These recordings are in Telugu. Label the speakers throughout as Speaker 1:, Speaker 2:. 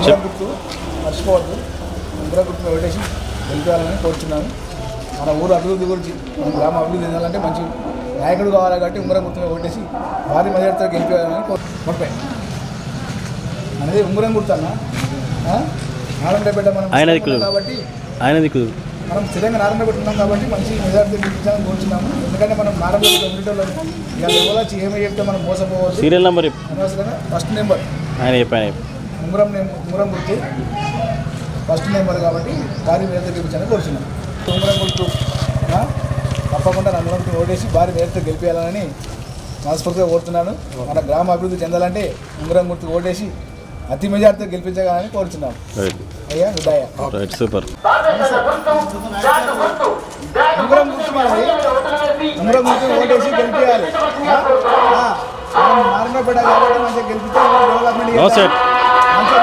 Speaker 1: గుర్తు మర్చిపోవద్దు. ఉంగరం గుర్తు పెట్టేసి గెలిపేయాలని కోరుతున్నాను మన ఊరు అభివృద్ధి గురించి మన గ్రామ అభివృద్ధి చెందాలంటే మంచి నాయకుడు కావాలి కాబట్టి ఉంగరం గుర్తు ఓటేసి భారీ మెజార్టీతో గెలిపేయాలని కోరుతాయి అనేది ఉంగరం గుర్తు అన్న. ఆ? నారాయణపేట మనం
Speaker 2: ఆయన.
Speaker 1: కాబట్టి
Speaker 2: ఆయన దిక్కు
Speaker 1: మనం స్థిరంగా నారాయణపేట ఉన్నాం కాబట్టి మంచి మెజార్టీ గెలిపించాలని కోరుతున్నాము ఎందుకంటే మనం నారాయణపేట కమ్యూనిటీలో ఇక ఎవరో వచ్చి ఏమి చెప్తే మనం మోసపోవద్దు.
Speaker 2: Serial number
Speaker 1: first number.
Speaker 2: ఆయన చెప్పు.
Speaker 1: ఉంగరం నేమ్ ఉంగరం గుర్తు ఫస్ట్ నెంబర్ కాబట్టి భారీ మేరతో గెలిపించాలని కోరుచున్నాం. ఉంగరం గుర్తు? తప్పకుండా నా ఉంగరం ఓటేసి భారీ మేరతో గెలిపించాలని మనస్ఫూర్తిగా కోరుతున్నాను. మన గ్రామ అభివృద్ధి చెందాలంటే ఉంగరం గుర్తు ఓటేసి అతి మెజార్టీతో గెలిపించగాలని కోరుచున్నాం.
Speaker 2: రైట్
Speaker 1: అయ్యా
Speaker 2: రైట్ సూపర్.
Speaker 1: ఉంగరం గుర్తు మనది ఉంగరం గుర్తు ఓటేసి గెలిపించాలి నారాయణపేట కాబట్టి మంచిగా గెలిపితే డెవలప్మెంట్
Speaker 2: నమస్తే.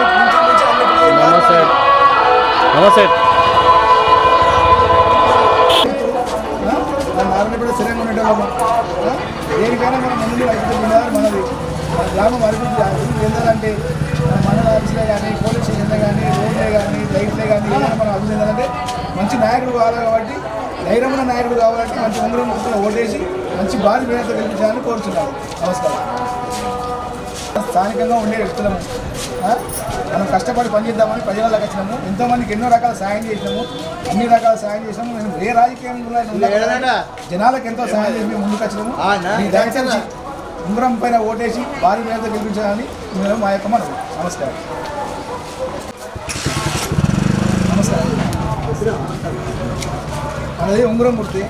Speaker 2: నమస్తే నమస్తే
Speaker 1: స్థిరంగా దేనికైనా మనం ముందు అయితే వినాలి మనది మన గ్రామం అభివృద్ధి అభివృద్ధి చెందాలంటే మండల ఆఫీసులే కానీ పోలీస్ స్టేషన్లే కానీ రోడ్లే కానీ లైట్లే కానీ ఏదైనా మనం అభివృద్ధి చెందాలంటే మంచి నాయకుడు కావాలి కాబట్టి ధైర్యమైన నాయకుడు కావాలంటే మంచి ఉంగరం ఓటేసి మంచి భారీ మేరతో గెలిపించాలని కోరుతున్నాను నమస్కారం స్థానికంగా ఉండే వ్యక్తులము? మనం కష్టపడి పనిచేద్దామని ప్రజలకు వచ్చినాము. ఎంతోమందికి ఎన్నో రకాల సాయం చేసినాము. అన్ని రకాల సాయం చేసినాము. మేము ఏ రాజకీయంలో జనాలకు ఎంతో సాయం చేసి మేము ముందుకు వచ్చినాము దయచేసి ఉంగరం పైన ఓటేసి భారీ మేరతో గెలిపించాలని మా యొక్క నమస్కారం నమస్కారం. మనది ఉంగరం గుర్తి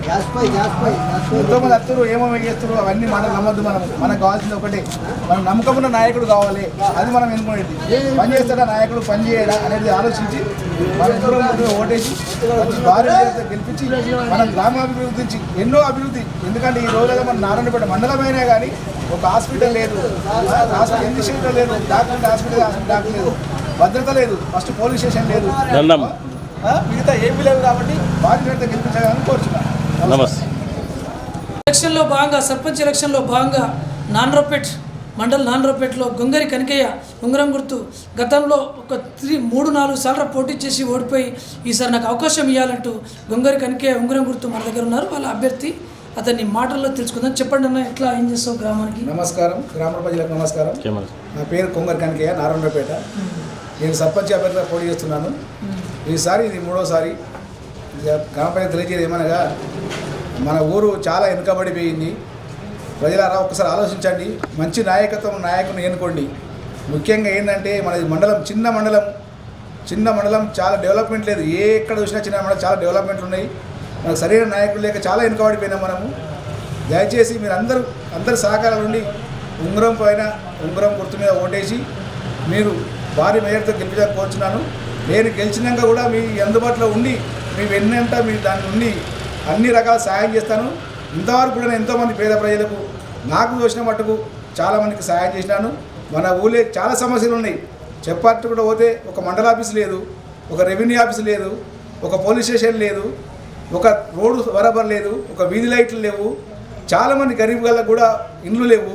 Speaker 1: ఎంతోమంది అత్తరు ఏమేమి చేస్తారు అవన్నీ మనం నమ్మద్దు మనం మనకు కావాల్సింది ఒకటే. మనం నమ్మకం ఉన్న నాయకుడు కావాలి. అది మనం ఎన్నుకునేది. పని చేస్తాడా నాయకుడు? పని చేయడా అనేది ఆలోచించి మన ఎంతో ఓటేసి భారీ గెలిపించి మన గ్రామాభివృద్ధి నుంచి ఎన్నో అభివృద్ధి. ఎందుకంటే ఈ రోజుల్లో మన నారాయణపేట మండలమైనా కానీ ఒక హాస్పిటల్ లేదు. హాస్పిటల్ ఎన్ని సీట్లు లేదు డాక్టర్ హాస్పిటల్ డాక్టర్ లేదు. భద్రత లేదు. ఫస్ట్ పోలీస్ స్టేషన్ లేదు. మిగతా ఏమీ లేదు కాబట్టి భారీ గెలిపించాలని కోరుచున్నాను
Speaker 2: నమస్తే.
Speaker 3: ఎలక్షన్లో భాగంగా సర్పంచ్ ఎలక్షన్లో భాగంగా నాన్రోపేట్ మండల్ నాన్రోపేట్లో గొంగరి కనకయ్య ఉంగరం గుర్తు గతంలో ఒక త్రీ మూడు నాలుగు సార్లు పోటీ చేసి ఓడిపోయి ఈసారి నాకు అవకాశం ఇవ్వాలంటూ గొంగరి కనకయ్య ఉంగరం గుర్తు మన దగ్గర ఉన్నారు. వాళ్ళ అభ్యర్థి అతన్ని మాటల్లో తెలుసుకుందాం. చెప్పండి అన్న ఎట్లా ఏం చేస్తావు గ్రామానికి?
Speaker 1: నమస్కారం. గ్రామ ప్రజలకు నమస్కారం.
Speaker 2: కెమెరా
Speaker 1: నా పేరు కొంగర్ కనకయ్య నారాయణపేట. నేను సర్పంచ్ అభ్యర్థిగా పోటీ చేస్తున్నాను. ఈసారి ఇది మూడోసారి. గ్రామ ప్రజలకు తెలియజేది ఏమనగా మన ఊరు చాలా వెనుకబడిపోయింది. ప్రజలారా ఒక్కసారి ఆలోచించండి. మంచి నాయకత్వం నాయకుని ఎన్నుకోండి. ముఖ్యంగా ఏంటంటే మన మండలం చిన్న మండలం. చిన్న మండలం చాలా డెవలప్మెంట్ లేదు. ఏ ఎక్కడ చూసినా చిన్న మండలం చాలా డెవలప్మెంట్లు ఉన్నాయి. మనకు సరైన నాయకులు లేక చాలా వెనుకబడిపోయినాం మనము. దయచేసి మీరు అందరూ అందరి సహకారం నుండి ఉంగరం పైన ఉంగరం గుర్తు మీద ఓటేసి మీరు భారీ మేయర్తో గెలిపించాలని కోరుచున్నాను నేను గెలిచినాక కూడా మీ అందుబాటులో ఉండి మీ వెన్నంట మీ దాని ఉండి అన్ని రకాల సహాయం చేస్తాను. ఇంతవరకు కూడా నేను ఎంతోమంది పేద ప్రజలకు నాకు చూసిన మట్టుకు చాలామందికి సహాయం చేసినాను. మన ఊళ్ళో చాలా సమస్యలు ఉన్నాయి. చెప్పట్టు కూడా పోతే ఒక మండల ఆఫీస్ లేదు ఒక రెవెన్యూ ఆఫీస్ లేదు ఒక పోలీస్ స్టేషన్ లేదు ఒక రోడ్డు బరాబర్ లేదు ఒక వీధి లైట్లు లేవు. చాలామంది గరీబ్ వాళ్ళకు కూడా ఇండ్లు లేవు.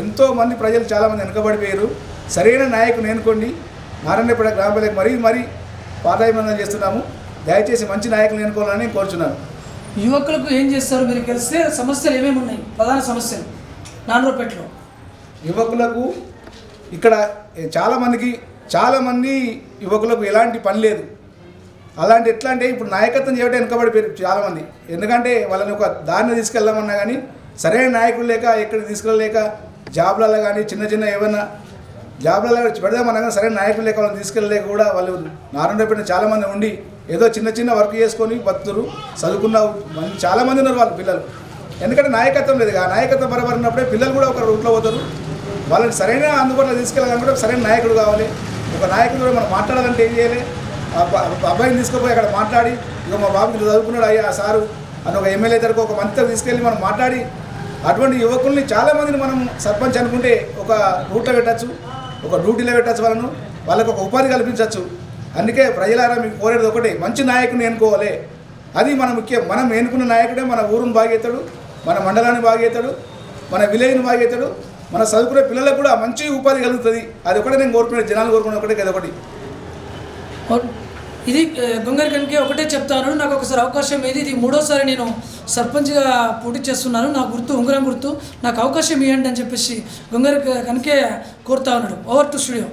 Speaker 1: ఎంతోమంది ప్రజలు చాలామంది వెనుకబడిపోయారు. సరైన నాయకుని ఎన్నుకోండి. నారాయణపేట గ్రామ ప్రజలకు మరీ మరీ పాదాభిమందన చేస్తున్నాము. దయచేసి మంచి నాయకులు ఎన్నుకోవాలని కోరుచున్నాను.
Speaker 3: యువకులకు ఏం చేస్తారు మీరు గెలిస్తే సమస్యలు ఏమేమి ఉన్నాయి? ప్రధాన సమస్యలు. నాన్రోపేటలో.
Speaker 1: యువకులకు ఇక్కడ చాలామందికి చాలామంది యువకులకు ఎలాంటి పని లేదు. అలాంటి ఎట్లా అంటే ఇప్పుడు నాయకత్వం చేయడం వెనుకబడిపోయారు చాలామంది ఎందుకంటే వాళ్ళని ఒక దారిని తీసుకెళ్దామన్నా కానీ సరైన నాయకులు లేక ఎక్కడికి తీసుకెళ్ళలేక జాబ్లలో కానీ చిన్న చిన్న ఏమైనా జాబ్లలో పెడదాం కానీ సరైన నాయకులు లేక వాళ్ళని తీసుకెళ్ళలే కూడా వాళ్ళు నారాయణపేట చాలామంది ఉండి ఏదో చిన్న చిన్న వర్క్ చేసుకొని బతుకురు చదువుకున్న మంది చాలామంది ఉన్నారు వాళ్ళ పిల్లలు. ఎందుకంటే నాయకత్వం లేదు. ఆ నాయకత్వం బరబడినప్పుడే ఉన్నప్పుడే పిల్లలు కూడా ఒక రూట్లో పోతారు. వాళ్ళని సరైన అందుబాటులో తీసుకెళ్ళాలంటే సరైన నాయకుడు కావాలి. ఒక నాయకుడు కూడా మనం మాట్లాడాలంటే ఏం చేయాలి? ఆ అబ్బాయిని తీసుకుపోయి అక్కడ మాట్లాడి ఇక మా బాబు చదువుకున్నాడు అయ్యా సారు అని ఒక ఎమ్మెల్యే దగ్గరకు ఒక మంత్రి తీసుకెళ్ళి మనం మాట్లాడి అటువంటి యువకుల్ని చాలామందిని మనం సర్పంచ్ అనుకుంటే ఒక రూట్లో పెట్టచ్చు. ఒక డ్యూటీలో పెట్టచ్చు వాళ్ళను వాళ్ళకు ఒక ఉపాధి కల్పించవచ్చు అందుకే ప్రజలారా మీకు కోరేది ఒకటే మంచి నాయకుని ఎన్నుకోవాలి. అది మన ముఖ్యం. మనం ఎన్నుకున్న నాయకుడే మన ఊరుని బాగేతాడు మన మండలాన్ని బాగేతాడు మన విలేజ్ని బాగేతాడు మన చదువుకునే పిల్లలకు కూడా మంచి ఉపాధి కలుగుతుంది. అది ఒకటే నేను కోరుకునే జనాలు కోరుకునే ఒకటే కదా ఒకటి.
Speaker 3: ఇది ఆ, గొంగరి ఒకటే చెప్తాను. నాకు ఒకసారి అవకాశం ఏది? ఇది మూడోసారి నేను సర్పంచ్గా పోటీ చేస్తున్నాను. నా గుర్తు ఉంగరం గుర్తు. నాకు అవకాశం ఇవ్వండి అని చెప్పేసి గొంగరి కనుకే కోరుతా ఉన్నాడు. Over to studio